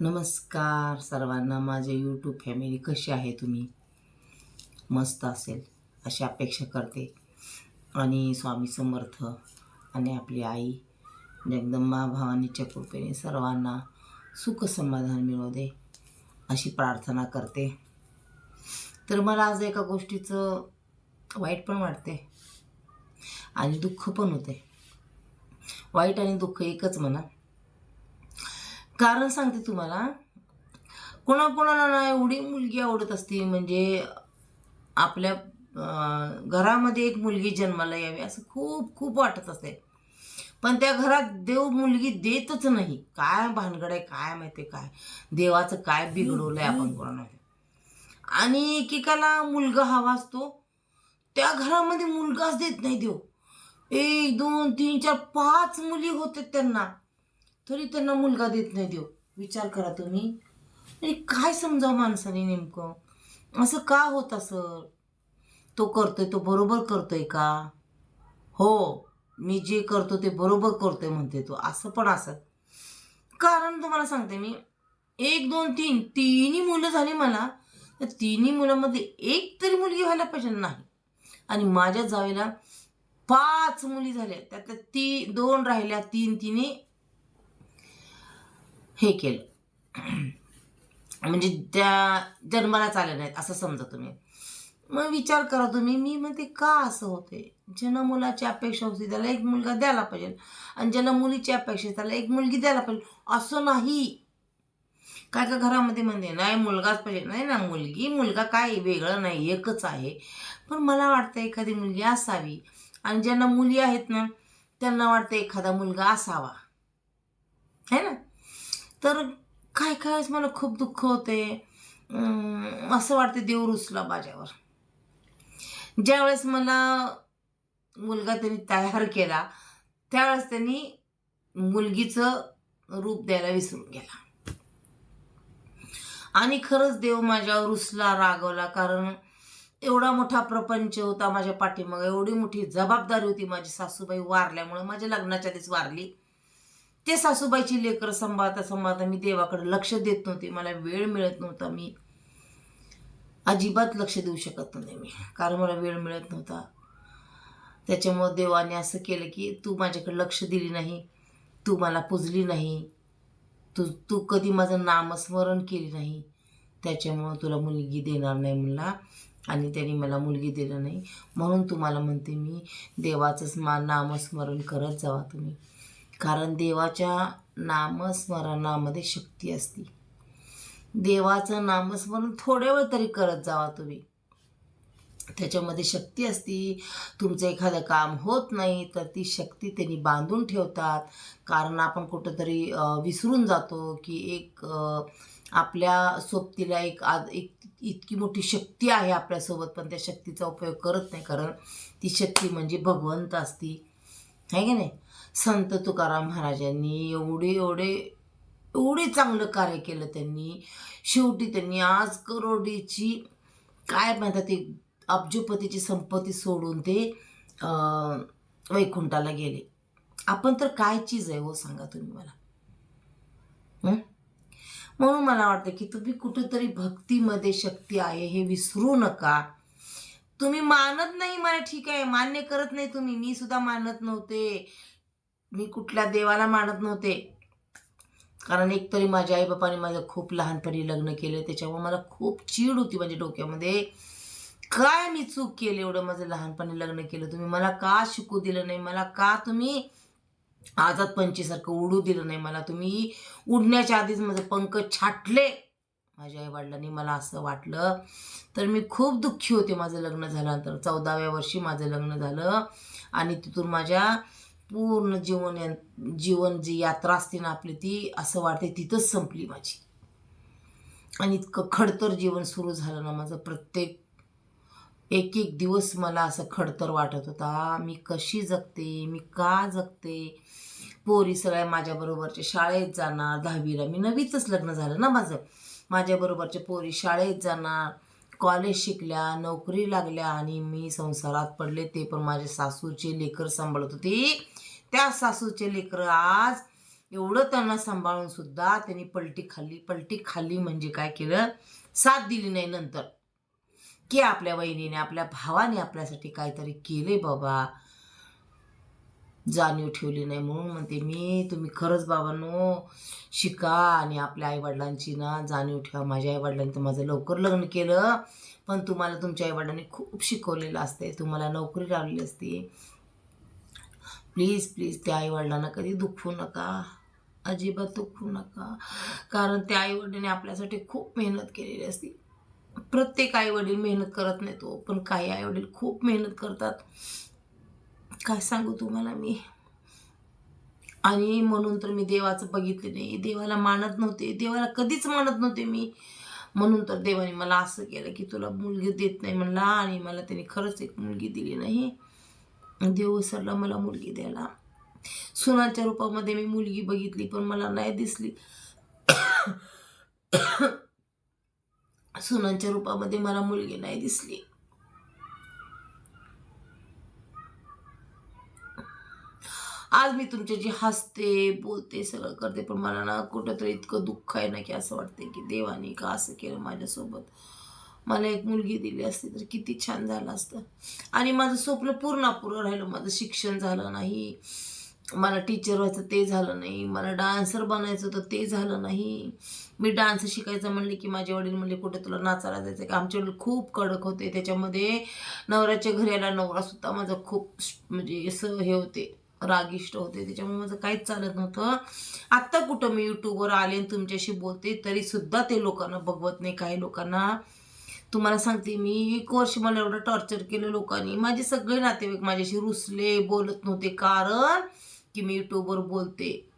नमस्कार सर्वांना. माझे यूट्यूब फॅमिली कशी आहे तुम्ही? मस्त असेल अशी अपेक्षा करते. आणि स्वामी समर्थ आणि आपली आई जगदंबा भावानीच्या कृपेने सर्वांना सुख समाधान मिळू दे अशी प्रार्थना करते. तर मला आज एका गोष्टीचं वाईट पण वाटते आणि दुःख पण होते वाईट आणि दुःख एकच म्हणा. कारण सांगते तुम्हाला. कोणाकोणाला ना एवढी मुलगी आवडत असते म्हणजे आपल्या घरामध्ये एक मुलगी जन्माला यावी असं खूप खूप वाटत असते. पण त्या घरात देव मुलगी देतच नाही. काय भानगड आहे काय माहिती काय. देवाचं काय बिघडवलं आहे आपण कोणाला. आणि एकेकाला मुलगा हवा असतो. त्या घरामध्ये मुलगाच देत नाही देव. एक दोन तीन चार पाच मुली होतात त्यांना. तरी त्यांना मुलगा देत नाही देव. विचार करा तुम्ही. आणि काय समजावं माणसाने नेमकं? असं का होता सर तो करतोय तो बरोबर करतोय का? हो मी जे करतो ते बरोबर करतोय म्हणते तो. असं पण असं. कारण तुम्हाला सांगते मी एक दोन तीन तिन्ही मुलं झाली मला तर तिन्ही मुलामध्ये एक तरी मुलगी व्हायला पाहिजे नाही. आणि माझ्या जावेला पाच मुली झाल्या. त्यात ती दोन राहिल्या तीन तिने हे केलं. म्हणजे त्या जन्मालाच आल्या नाहीत असं समजा तुम्ही. मग विचार करा तुम्ही मी म्हणते का असं होते ज्यांना मुलाची अपेक्षा होती त्याला एक मुलगा द्यायला पाहिजे. आणि ज्यांना मुलीची अपेक्षा आहे त्याला एक मुलगी द्यायला पाहिजे. असं नाही. काय का घरामध्ये म्हणते नाही मुलगाच पाहिजे. नाही ना मुलगी मुलगा काय वेगळं नाही एकच आहे. पण मला वाटतं एखादी मुलगी असावी. आणि ज्यांना मुली आहेत ना त्यांना वाटतं एखादा मुलगा असावा. है ना? तर काय काय वेळेस मला खूप दुःख होते. असं वाटते देव रुसला माझ्यावर. ज्यावेळेस मला मुलगा त्यांनी तयार केला त्यावेळेस त्यांनी मुलगीचं रूप द्यायला विसरून गेला. आणि खरंच देव माझ्यावर रुसला रागवला कारण एवढा मोठा प्रपंच होता माझ्या पाठीमागं. एवढी मोठी जबाबदारी होती माझी सासूबाई वारल्यामुळे. माझ्या लग्नाच्या आधीच वारली. ते सासूबाईची लेकर सांभाळता सांभाळता मी देवाकडे लक्ष देत नव्हते. मला वेळ मिळत नव्हता. मी अजिबात लक्ष देऊ शकत नव्हते मी. कारण मला वेळ मिळत नव्हता. त्याच्यामुळं देवाने असं केलं की तू माझ्याकडे लक्ष दिली नाही. तू मला पुजली नाही. तू तू कधी माझं नामस्मरण केली नाही. त्याच्यामुळं तुला मुलगी देणार नाही म्हणला आणि त्यांनी मला मुलगी दिलं नाही. म्हणून तुम्हाला म्हणते मी देवाचंच मा नामस्मरण करत जावा तुम्ही. कारण देवाच्या नामस्मरणामध्ये शक्ती असते. देवाचं नामस्मरण थोड्या वेळ तरी करत जावा तुम्ही. त्याच्यामध्ये शक्ती असती. तुमचं एखादं काम होत नाही तर ती शक्ती त्यांनी बांधून ठेवतात. कारण आपण कुठंतरी विसरून जातो की एक आपल्या सोबतीला एक आज एक इतकी मोठी शक्ती आहे आपल्यासोबत पण त्या शक्तीचा उपयोग करत नाही. कारण ती शक्ती म्हणजे भगवंत असती. आहे की नाही? संत तुकाराम महाराजांनी एवढे एवढे एवढे चांगलं कार्य केलं त्यांनी. शेवटी त्यांनी आज करोडीची काय म्हणतात ते अब्जपतीची संपत्ती सोडून ते वैकुंठाला गेले. आपण तर काय चीज आहे हो सांगा तुम्ही मला. म्हणून मला वाटतं की तुम्ही कुठंतरी भक्तीमध्ये शक्ती आहे हे विसरू नका. तुम्ही मानत नाही मला ठीक आहे मान्य करत नाही तुम्ही. मी सुद्धा मानत नव्हते. मी कुठल्या देवाला मानत नव्हते. कारण एकतरी माझ्या आईबापाने माझं खूप लहानपणी लग्न केलं. त्याच्यामुळे मला खूप चीड होती माझ्या डोक्यामध्ये. काय मी चूक केली एवढं माझं लहानपणी लग्न केलं? तुम्ही मला का शिकू दिलं नाही? मला का तुम्ही आझाद पंचीसारखं उडू दिलं नाही? मला तुम्ही उडण्याच्या आधीच माझं पंख छाटले. माझ्या आईवडिलांनी मला असं वाटलं. तर मी खूप दुःखी होते माझं लग्न झाल्यानंतर. चौदाव्या वर्षी माझं लग्न झालं आणि तिथून माझ्या पूर्ण जीवन या- जीवन जी यात्रा असते ना आपली ती असं वाटते तिथंच संपली माझी. आणि इतकं खडतर जीवन सुरू झालं ना माझं प्रत्येक एक एक दिवस मला असं खडतर वाटत होता. मी कशी जगते? मी का जगते? पोरी सगळ्या माझ्याबरोबरच्या शाळेत जाणार दहावीला. मी नवीतच लग्न झालं ना माझं. माझ्याबरोबरच्या पोरी शाळेत जाणार कॉलेज शिकल्या नोकरी लागल्या आणि मी संसारात पडले ते पण माझ्या सासूचे लेकर सांभाळत होते. त्या सासूचे लेकर आज एवढं त्यांना सांभाळून सुद्धा त्यांनी पलटी खाल्ली. पलटी खाल्ली म्हणजे काय केलं? साथ दिली नाही नंतर. की आपल्या वहिनीने आपल्या भावाने आपल्यासाठी काहीतरी केले बाबा. जाणीव ठेवली नाही म्हणून म्हणते मी तुम्ही खरंच बाबांनो शिका आणि आपल्या आईवडिलांची ना जाणीव ठेवा. माझ्या आईवडिलांनी तर माझं लवकर लग्न केलं पण तुम्हाला तुमच्या आईवडिलांनी खूप शिकवलेलं असते तुम्हाला नोकरी लावलेली असते. प्लीज प्लीज त्या आईवडिलांना कधी दुखवू नका. अजिबात दुखवू नका. कारण त्या आईवडिलांनी आपल्यासाठी खूप मेहनत केलेली असते. प्रत्येक आईवडील मेहनत करत नाही तो हो, पण काही आईवडील खूप मेहनत करतात. काय सांगू तुम्हाला मी? आणि म्हणून तर मी देवाचं बघितले नाही. देवाला मानत नव्हते. देवाला कधीच मानत नव्हते मी. म्हणून तर देवाने मला असं केलं की तुला मुलगी देत नाही म्हणला आणि मला त्याने खरंच एक मुलगी दिली नाही. देव विसरला मला मुलगी द्यायला. सुनाच्या रूपामध्ये मी मुलगी बघितली पण मला नाही दिसली. सुनांच्या रूपामध्ये मला मुलगी नाही दिसली. आज मी तुमच्याशी हसते बोलते सगळं करते पण मला ना कुठंतरी इतकं दुःख आहे ना की असं वाटते की देवाने का असं केलं माझ्यासोबत. मला एक मुलगी दिली असती तर किती छान झालं असतं. आणि माझं स्वप्न पूर्ण अपुरं राहिलं. माझं शिक्षण झालं नाही. मला टीचर व्हायचं ते झालं नाही. मला डान्सर बनायचं होतं ते झालं नाही. मी डान्स शिकायचं म्हणले की माझे वडील म्हणले कुठे तुला नाचायला जायचं का? आमचे वडील खूप कडक होते. त्याच्यामध्ये नवऱ्याच्या घरी आला नवरासुद्धा माझं खूप म्हणजे असं हे होते. रागिष्ट होते. त्याच्यामुळे माझं काहीच चालत नव्हतं. आत्ता कुठं मी यूट्यूबवर आले आणि तुमच्याशी बोलते तरीसुद्धा ते लोकांना बघवत नाही काही लोकांना. तुम्हाला सांगते मी एक वर्ष मला एवढं टॉर्चर केलं लोकांनी. माझे सगळे नातेवाईक माझ्याशी रुसले बोलत नव्हते. कारण की मी यूट्यूबवर बोलते.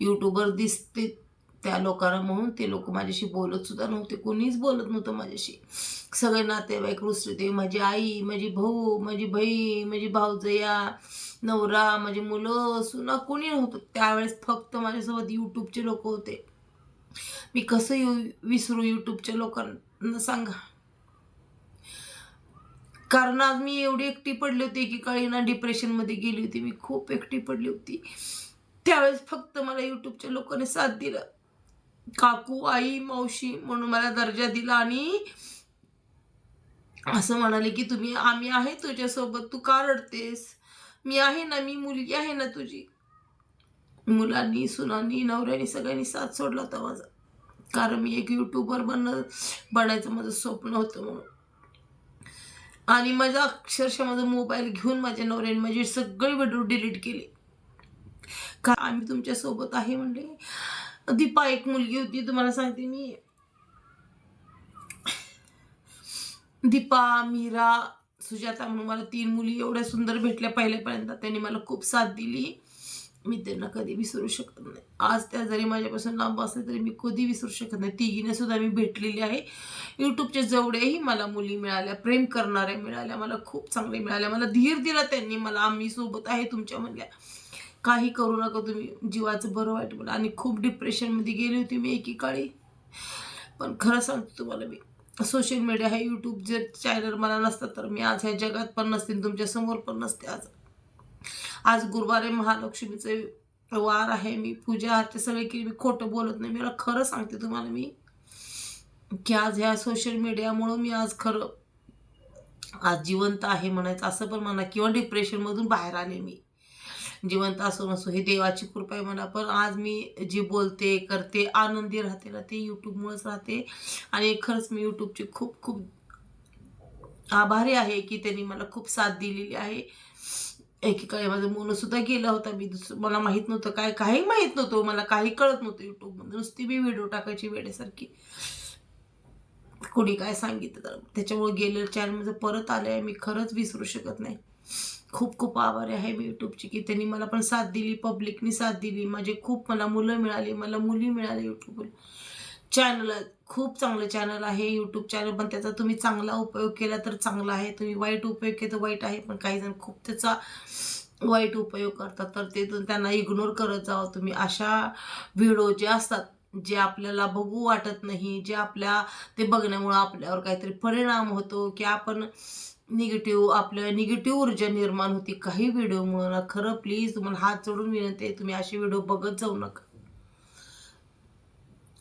यूट्यूबवर दिसते त्या लोकांना म्हणून ते लोक माझ्याशी बोलत सुद्धा नव्हते. कोणीच बोलत नव्हतं माझ्याशी. सगळे नातेवाईक रुसले. ते माझी आई माझी भाऊ माझी बहीण माझी भाऊजया नवरा माझी मुलं सुना कोणी नव्हतं. त्यावेळेस फक्त माझ्यासोबत यूट्यूबचे लोक होते. मी कसं यू विसरू यूट्यूबच्या लोकांना सांगा. कारण आज मी एवढी एकटी पडली होती की ना डिप्रेशनमध्ये गेली होती. मी खूप एकटी पडली होती. त्यावेळेस फक्त मला यूट्यूबच्या लोकांनी साथ दिला. काकू आई मावशी म्हणून मला दर्जा दिला आणि असं म्हणाले की तुम्ही आम्ही आहे तुझ्यासोबत. तू का रडतेस? मी आहे ना मी मुलगी आहे ना तुझी. मुलांनी सुनांनी नवऱ्यानी सगळ्यांनी साथ सोडला होता माझा. कारण मी एक युट्यूबर बन बनायचं माझं स्वप्न होतं म्हणून. आणि माझा अक्षरशः माझा मोबाईल घेऊन माझ्या नवऱ्याने माझे सगळे व्हिडिओ डिलीट केले. का आम्ही तुमच्यासोबत आहे म्हणले. दीपा एक मुलगी होती तुम्हाला सांगते मी. दीपा मीरा सुजाता म्हणून मला तीन मुली एवढ्या सुंदर भेटल्या पहिल्यापर्यंत त्यांनी मला खूप साथ दिली. मी त्यांना कधी विसरू शकत नाही. आज त्या जरी माझ्यापासून लांब असले तरी मी कधी विसरू शकत नाही. तिघीने सुद्धा मी भेटलेली आहे. यूट्यूबच्या जवळही मला मुली मिळाल्या प्रेम करणाऱ्या मिळाल्या मला खूप चांगले मिळाल्या. मला धीर दिला त्यांनी. मला आम्ही सोबत आहे तुमच्या म्हणल्या. काही करू नका तुम्ही. जीवाचं बरं वाईट मला आणि खूप डिप्रेशनमध्ये गेली होती मी एकीकाळी. पण खरं सांगतो तुम्हाला मी सोशल मीडिया हे यूट्यूब जे चॅनल मला नसतं तर मी आज ह्या जगात पण नसते आणि तुमच्यासमोर पण नसते आज. आज गुरुवारे महालक्ष्मीचे वार आहे मी पूजा आरती सगळे केली मी खोटं बोलत नाही मला खरं सांगते तुम्हाला मी की आज ह्या सोशल मीडियामुळं मी आज खरं आज जिवंत आहे म्हणायचं असं पण म्हणा किंवा डिप्रेशनमधून बाहेर आले मी. जिवंत असो नसो ही देवाची कृपा आहे मला. पण आज मी जी बोलते करते आनंदी राहते ना ते यूट्यूबमुळेच राहते. आणि खरंच मी यूट्यूबची खूप खूप आभारी आहे की त्यांनी मला खूप साथ दिलेली आहे. एकेकाळी माझं मुलं सुद्धा गेला होता. मी दुसरं मला माहीत नव्हतं काय काही माहीत नव्हतं. मला काही कळत नव्हतं युट्यूबमध्ये नुसती मी व्हिडिओ टाकायची वेळेसारखी. कोणी काय सांगितलं तर त्याच्यामुळे गेलेलं चॅनल माझं परत आलं आहे. मी खरंच विसरू शकत नाही. खूप खूप आभारी आहे मी यूट्यूबची की त्यांनी मला पण साथ दिली पब्लिकनी साथ दिली. माझे खूप मला मुलं मिळाली मला मुली मिळाली यूट्यूबवर चॅनल खूप चांगलं चॅनल आहे यूट्यूब चॅनल पण त्याचा तुम्ही चांगला उपयोग केला तर चांगला आहे. तुम्ही वाईट उपयोग केला तर वाईट आहे पण काही जण खूप त्याचा वाईट उपयोग करतात. तर ते त्यांना इग्नोर करत जावं तुम्ही. अशा व्हिडिओ जे असतात जे आपल्याला बघू वाटत नाही जे आपल्या ते बघण्यामुळं आपल्यावर काहीतरी परिणाम होतो की आपण निगेटिव्ह आपल्या निगेटिव्ह ऊर्जा निर्माण होती. काही व्हिडिओमुळं ना खरं प्लीज तुम्हाला हात जोडून विनंती आहे तुम्ही असे व्हिडिओ बघत जाऊ नका.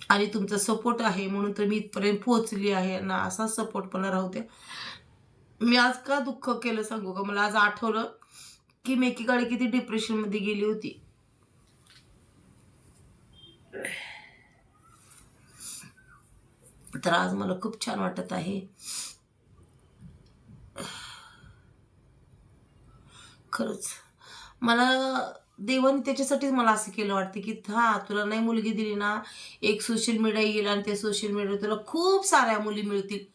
आणि तुमचा सपोर्ट आहे म्हणून तर मी इथपर्यंत पोहोचली आहे ना असा सपोर्ट पण राहू द्या. मी आज का दुःख केलं सांगू का? मला आज आठवलं की मी एकीकडे किती डिप्रेशनमध्ये गेली होती. तर आज मला खूप छान वाटत आहे. खरंच. मला देवाने त्याच्यासाठीच मला असं केलं वाटतं की हा तुला नाही मुलगी दिली ना एक सोशल मीडिया येईल आणि त्या सोशल मीडियावर तुला खूप साऱ्या मुली मिळतील.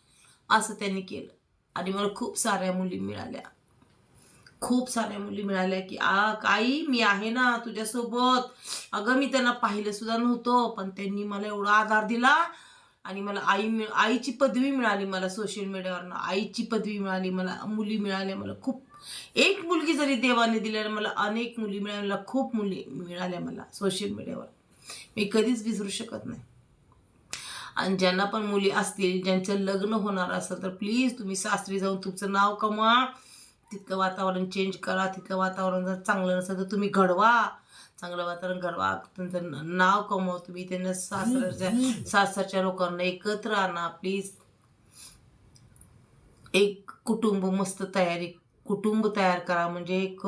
असं त्यांनी केलं. आणि मला खूप साऱ्या मुली मिळाल्या. खूप साऱ्या मुली मिळाल्या की आ आई मी आहे ना तुझ्यासोबत. अगं मी त्यांना पाहिलं सुद्धा नव्हतं पण त्यांनी मला एवढा आधार दिला आणि मला आई मिळ आईची पदवी मिळाली मला सोशल मीडियावरनं आईची पदवी मिळाली मला मुली मिळाल्या मला खूप. एक मुलगी जरी देवाने दिल्याने मला अनेक मुली मिळाल्या मला खूप मुली मिळाल्या मला सोशल मीडियावर मी कधीच विसरू शकत नाही. आणि ज्यांना पण मुली असतील ज्यांचं लग्न होणार असेल तर प्लीज तुम्ही सासरी जाऊन तुमचं नाव कमवा. तिथलं वातावरण चेंज करा. तिथलं वातावरण जर चांगलं नसेल तर तुम्ही घडवा. चांगलं वातावरण घडवा तुमचं नाव कमवा तुम्ही त्यांना सासरच्या सासरच्या लोकांना एकत्र आणा प्लीज एक कुटुंब मस्त तयारी कुटुंब तयार करा. म्हणजे एक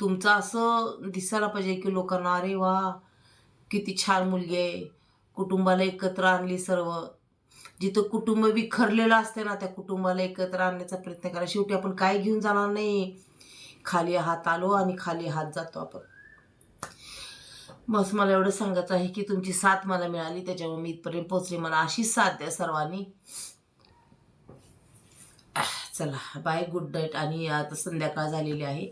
तुमचं असं दिसायला पाहिजे की लोकांना अरे वा किती छान मुलगी आहे. कुटुंबाला एकत्र आणली सर्व. जिथं कुटुंब विखरलेलं असते ना त्या कुटुंबाला एकत्र आणण्याचा प्रयत्न करा. शेवटी आपण काय घेऊन जाणार नाही? खाली हात आलो आणि खाली हात जातो आपण. बस मला एवढं सांगायचं आहे की तुमची साथ मला मिळाली त्याच्यामुळे मी इथपर्यंत पोचले मला अशीच साथ द्या सर्वांनी. चला बाय गुड नाईट आणि आता संध्याकाळ झालेली आहे.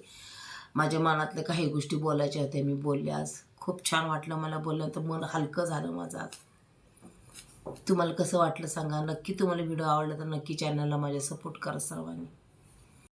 माझ्या मनातल्या काही गोष्टी बोलायच्या होत्या मी बोलले आज. खूप छान वाटलं मला बोललं तर मन हलकं झालं माझं आज. तुम्हाला कसं वाटलं सांगा. नक्की तुम्हाला व्हिडिओ आवडला तर नक्की चॅनलला माझ्या सपोर्ट करा सर्वांनी.